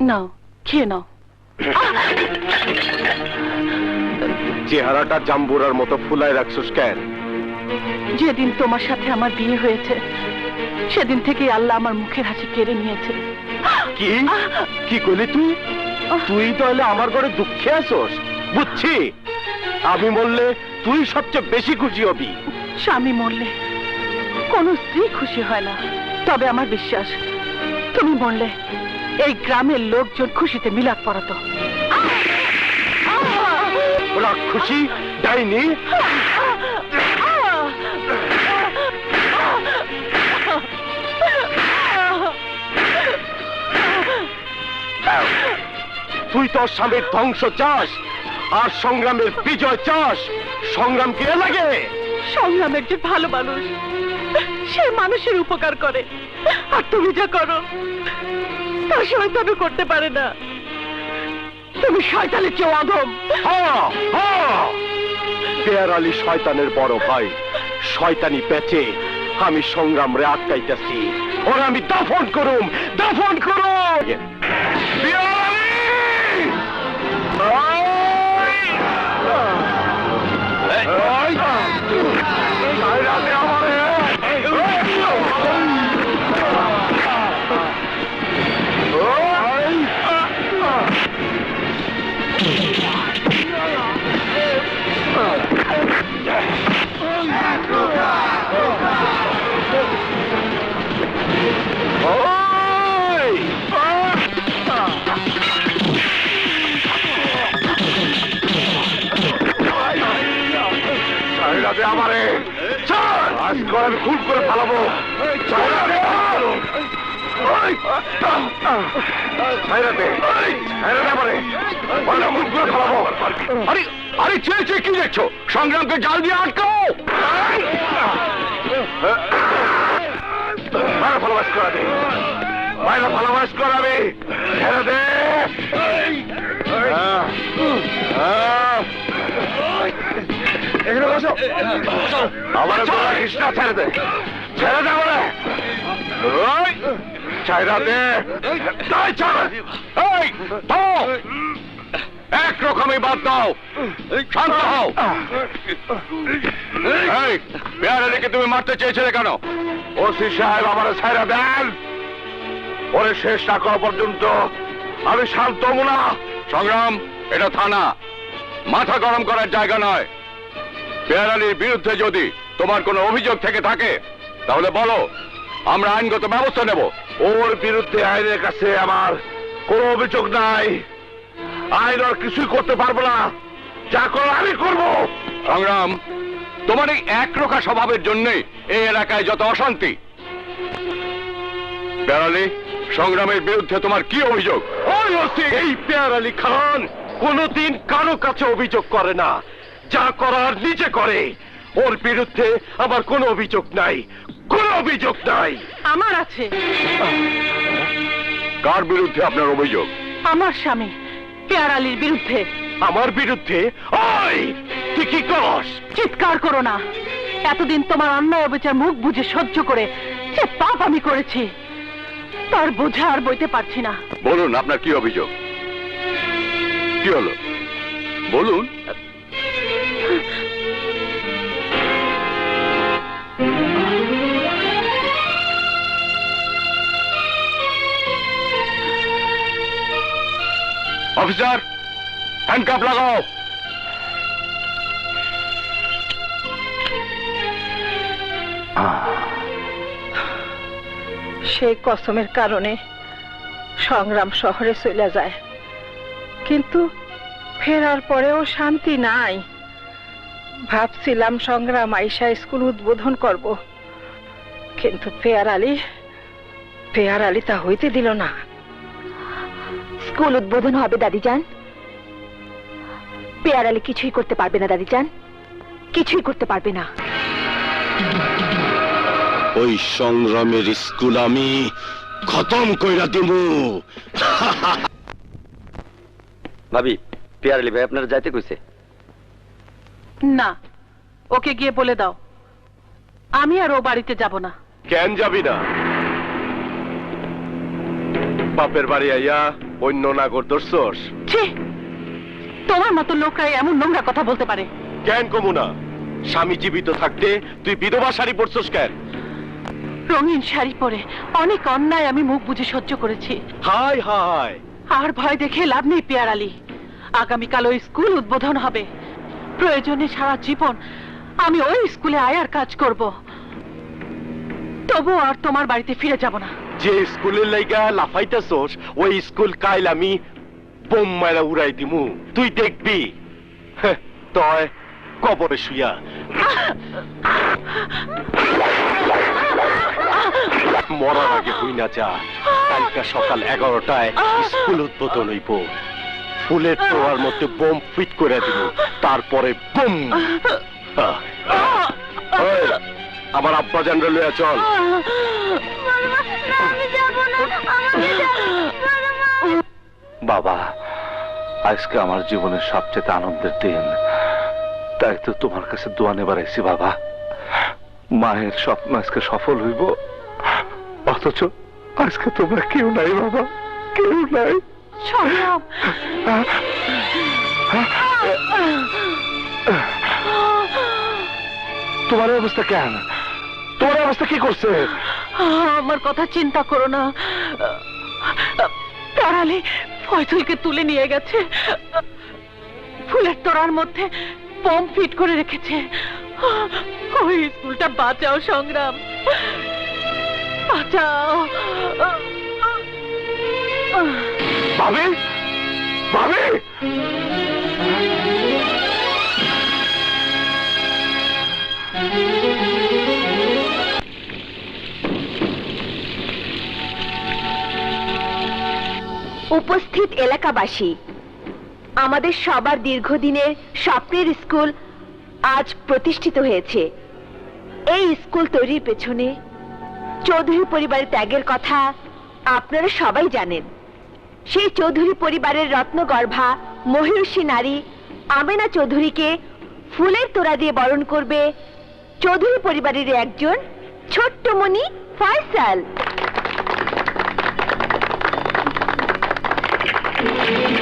নাও খেয়ে নাও। চেহারাটা জাম্বুরার মতো ফুলায় রাখছিস কেন? যেদিন তোমার সাথে আমার বিয়ে হয়েছে সেদিন থেকে আল্লাহ আমার মুখের হাসি কেড়ে নিয়েছে। কি? কি করলি তুই? তুই তাহলে আমার ঘরে দুঃখে আসোস বুঝছি। আমি বললে তুই সবচেয়ে বেশি খুশি হবি। স্বামী মরলে কোনো স্ত্রী খুশি হয় না। তবে আমার বিশ্বাস তুমি মরলে এই গ্রামের লোকজন খুশিতে মিলাদ পড়াতো। খুশি যায়নি তুই তোর স্বামীর ধ্বংস চাস আর সংগ্রামের বিজয় চাস। সংগ্রাম কে লাগে? সংগ্রামের যে ভালো মানুষ সে মানুষের উপকার করে। আর তুমি যা করো তার শয়তানও করতে পারে না। তুমি শয়তানের চেয়ে অধম। পেয়ার আলী শয়তানের বড় ভাই শয়তানি পেঁচে আমি সংগ্রাম রে আটকাইতেছি। ওরা আমি দাফন করুম দাফন করুম। পেয়ার আলী! আমি খুন করে ফেলাবো। আমারে! করে। ফেলাবো! আরে আরে চেয়ে চেয়ে কি দেখছ? সংগ্রামকে জাল দিয়ে আটকাও। মারা ভালোবাস করাবে। মায়েরা ভালোবাস করাবে। ছেড়ে দে। আহ, আহ। এখানে বসো। আমার কৃষ্ণ ছেড়ে দে। ছেড়ে দে আমার ছাইরা দে। তাই ছাড়। এই থামো। এক রকমই বাদ দাও। শান্ত হও। এই পেয়ারালিকে তুমি মারতে চেয়েছিলে কেন? ওসি সাহেব আমার ছাইরা দেন। ওরে শেষ না করা পর্যন্ত আমি শান্ত না। সংগ্রাম এটা থানা। মাথা গরম করার জায়গা নয়। পেয়ারালির বিরুদ্ধে যদি তোমার কোনো অভিযোগ থেকে থাকে, তাহলে বলো, আমরা আইনগত ব্যবস্থা নেব। ওর বিরুদ্ধে আইনের কাছে আমার কোনো অভিযোগ নাই। আইন আর কিছুই করতে পারব না। যা করো আমি করব। সংগ্রাম তোমার এই একরোখা স্বভাবের জন্যই এই এলাকায় যত অশান্তি। পেয়ারালি সংগ্রামের বিরুদ্ধে তোমার কি অভিযোগ? এই পেয়ারালি খান। কোনদিন কারও কাছে অভিযোগ করে না। যা করার নিজে করে। ওর বিরুদ্ধে আমার কোনো অভিযোগ নাই। কোনো অভিযোগ নাই। আমার আছে। কার বিরুদ্ধে আপনার অভিযোগ? আমার স্বামী পেয়ার আলীর বিরুদ্ধে। আমার বিরুদ্ধে? ওই! তুই কি করস চিৎকার করো না। এতদিন তোমার অন্যায় অবিচার মুখ বুঝে সহ্য করে যে পাপ আমি করেছি তার বোঝা আর বইতে পারছি না। বলুন আপনার কি অভিযোগ? কি হলো? বলুন। অফিসার হ্যান্ডকাপ লাগাও। সেই কসমের কারণে সংগ্রাম শহরে চলে যায়। কিন্তু ফেরার পরেও শান্তি নাই। ভাবছিলাম সংগ্রাম আইসা স্কুল উদ্বোধন করব। কিন্তু পেয়ার আলী পেয়ার আলী তা হইতে দিল না। স্কুল উদ্বোধন হবে দাদিজান। পেয়ারালে কিছুই করতে পারবে না দাদিজান। কিছুই করতে পারবে না। ওই সংগ্রামের স্কুল আমি খতম কইরা দিব ভাবি পেয়ারলি ভাই আপনারা যাইতে কইছে? না ওকে গিয়ে বলে দাও। আমি আর ও বাড়িতে যাব না। কেন যাবি না? বাপের বাড়ি আইয়া অন্য নাগর ছি! তোমার মতো লোকরাই এমন নোংরা কথা বলতে পারে। কেন কমুনা? স্বামী জীবিত থাকতে তুই বিধবা শাড়ি পরছস কেন? রঙিন শাড়ি পরে অনেক অন্যায় আমি মুখ বুঝে সহ্য করেছি। হাই হাই আর ভয় দেখে লাভ নেই পেয়ার আলী আগামীকাল ওই স্কুল উদ্বোধন হবে। প্রয়োজনে সারা জীবন আমি ওই স্কুলে আয়ার কাজ করব। তবু আর তোমার বাড়িতে ফিরে যাব না। যে স্কুলের লাইগা লাফাইতেছস, ওই স্কুল কাইল আমি বোম মারা উড়াই দিমু। তুই দেখবি। তয় কবরে শুয়া মরার আগে হই না যা, কালকা সকাল এগারোটায় স্কুল উদ্বোধন হইব। ফুলের তোয়ার মধ্যে বোম ফিট করে দিব তারপরে বুম। আমার আব্বা জানরে লইয়া চল। বাবা আজকে আমার জীবনের সবচেয়ে আনন্দের দিন। তাই তো তোমার কাছে দোয়া নেবার এসেছি বাবা। মায়ের স্বপ্ন আজকে সফল হইব। অথচ আজকে তোমরা কেউ নাই বাবা কেউ নাই। তোমার অবস্থা কেন তোমার অবস্থা কি করছে? আমার কথা চিন্তা করো না। ফয়সলকে তুলে নিয়ে গেছে। ফুলের তোড়ার মধ্যে পম ফিট করে রেখেছে। ওই স্কুলটা বাঁচাও, সংগ্রাম। বাঁচাও। ভাবি? ভাবি? উপস্থিত এলাকাবাসী, আমাদের সবার দীর্ঘদিনের স্বপ্নের স্কুল আজ প্রতিষ্ঠিত হয়েছে। এই স্কুল তৈরির পেছনে চৌধুরী পরিবারের ত্যাগের কথা আপনারা সবাই জানেন। সেই চৌধুরী পরিবারের রত্নগর্ভা, মহিষী নারী আমেনা চৌধুরীকে ফুলের তোড়া দিয়ে বরণ করবে চৌধুরী পরিবারের একজন ছোট্ট মণি ফয়সাল ওই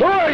ওই